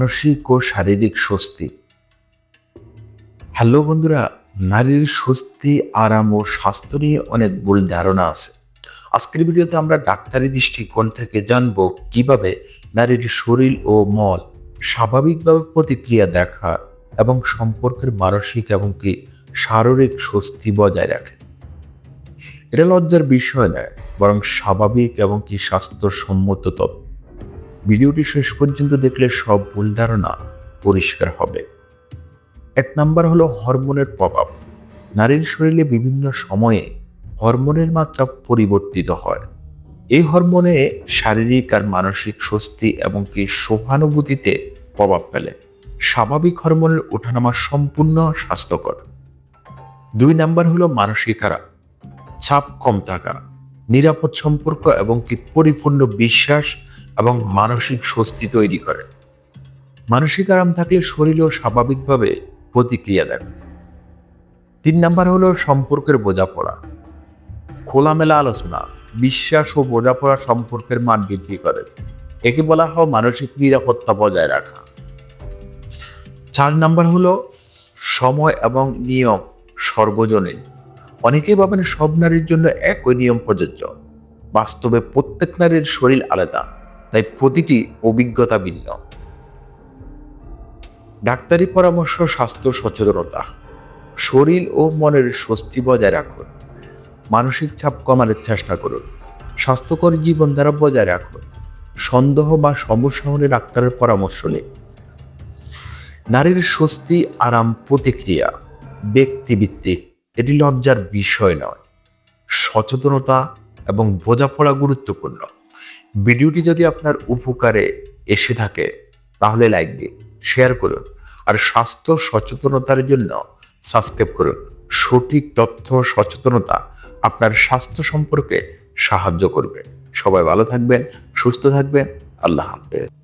মানসিক ও শারীরিক স্বস্তি। হ্যালো বন্ধুরা, নারীর স্বস্তি, আরাম ও স্বাস্থ্য নিয়ে অনেক ভুল ধারণা আছে। আজকের ভিডিওতে আমরা ডাক্তারি দৃষ্টিকোণ থেকে জানব কীভাবে নারীর শরীর ও মল স্বাভাবিকভাবে প্রতিক্রিয়া দেখা এবং সম্পর্কের মানসিক এবং কি শারীরিক স্বস্তি বজায় রাখে। এটা লজ্জার বিষয় নয়, বরং স্বাভাবিক এবং কি স্বাস্থ্যসম্মত তথ্য। ভিডিওটি শেষ পর্যন্ত দেখলে সব ভুল ধারণা পরিষ্কার হবে। এক নাম্বার হলো হরমোনের প্রভাব। নারীর শরীরে বিভিন্ন সময়ে হরমোনের মাত্রা পরিবর্তিত হয়। এই হরমোনে শারীরিক আর মানসিক স্বস্তি এবং কি সহানুভূতিতে প্রভাব ফেলে। স্বাভাবিক হরমোনের ওঠানামা সম্পূর্ণ স্বাস্থ্যকর। দুই নাম্বার হলো মানসিক আরাম চাপ কম থাকা, নিরাপদ সম্পর্ক এবং কি পরিপূর্ণ বিশ্বাস এবং মানসিক স্বস্তি তৈরি করে। মানসিক আরাম থাকলে শরীরও স্বাভাবিকভাবে প্রতিক্রিয়া দেয়। তিন নাম্বার হলো সম্পর্কের বোঝাপড়া। খোলামেলা আলোচনা, বিশ্বাস ও বোঝাপড়া সম্পর্কের মান বৃদ্ধি করে। একে বলা হয় মানসিক নিরাপত্তা বজায় রাখা। চার নাম্বার হলো সময় এবং নিয়ম সর্বজনীন। অনেকেই ভাবেন সব নারীর জন্য একই নিয়ম প্রযোজ্য। বাস্তবে প্রত্যেক নারীর শরীর আলাদা। তাই প্রতিটি অভিজ্ঞতা ভিন্ন। ডাক্তারি পরামর্শ, স্বাস্থ্য সচেতনতা। শরীর ও মনের স্বস্তি বজায় রাখুন। মানসিক চাপ কমানোর চেষ্টা করুন। স্বাস্থ্যকর জীবনধারা বজায় রাখুন। সন্দেহ বা সমস্যা হলে ডাক্তারের পরামর্শ নিন। নারীর স্বস্তি, আরাম, প্রতিক্রিয়া, ব্যক্তিভিত্তিক, এটি লজ্জার বিষয় নয়। সচেতনতা এবং বোঝাপড়া গুরুত্বপূর্ণ। ভিডিওটি যদি আপনার উপকারে এসে থাকে, তাহলে লাইক দিন শেয়ার করুন। আর স্বাস্থ্য সচেতনতার জন্য সাবস্ক্রাইব করুন। সঠিক তথ্য সচেতনতা আপনার স্বাস্থ্য সম্পর্কে সাহায্য করবে। সবাই ভালো থাকবেন, সুস্থ থাকবেন। আল্লাহ হাফেজ।